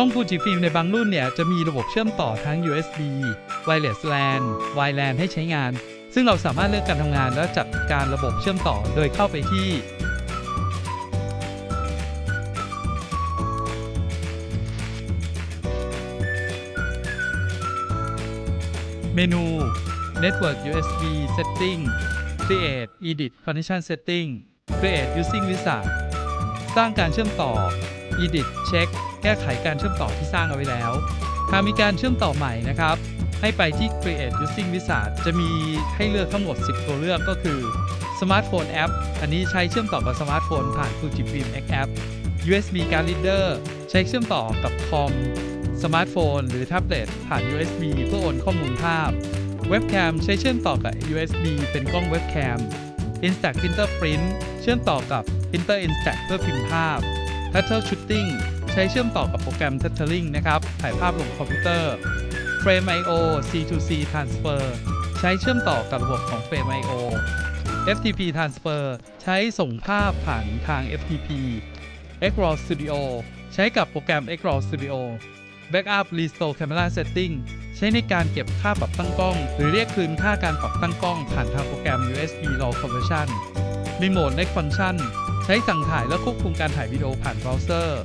ล้อง Fujifilm ในบางรุ่นเนี่ยจะมีระบบเชื่อมต่อทั้ง USB Wireless LAN WLAN ให้ใช้งาน ซึ่งเราสามารถเลือกการทำงานและจัดการระบบเชื่อมต่อโดยเข้าไปที่ เมนู Network USB Setting Create Edit Connection Setting Create Using Wizard สร้างการเชื่อมต่อ Edit Check แก้ไขการเชื่อมต่อที่สร้างเอาไว้แล้ว หากมีการเชื่อมต่อใหม่นะครับ ให้ไปที่ Create Using Wizard จะมีให้เลือกทั้งหมด 10 ตัวเลือกก็คือ Smartphone App อันนี้ใช้เชื่อมต่อกับสมาร์ทโฟนผ่าน Fujifilm X App USB Card Reader ใช้เชื่อมต่อกับคอมสมาร์ทโฟนหรือแท็บเล็ตผ่าน USB เพื่อโอนข้อมูลภาพเว็บแคมใช้เชื่อมต่อกับ USB เป็นกล้องเว็บแคม Instax Printer Print เชื่อมต่อกับ Printer Instax เพื่อพิมพ์ภาพ Tutter Shooting ใช้เชื่อมต่อกับโปรแกรม Tuttering นะครับ ถ่ายภาพลงคอมพิวเตอร์ Frame IO C2C Transfer ใช้เชื่อมต่อกับระบบของ Frame IO FTP Transfer ใช้ส่งภาพผ่านทาง FTP XRAW Studio ใช้กับโปรแกรม XRAW Studio Backup Restore Camera Setting ใช้ในการเก็บค่าปรับตั้งกล้อง หรือเรียกคืนค่าการปรับตั้งกล้องผ่านทางโปรแกรม USB RAW Conversion Remote Next Function ช้สั่งถ่ายและควบคุมการถ่ายวิดีโอผ่านเบราว์เซอร์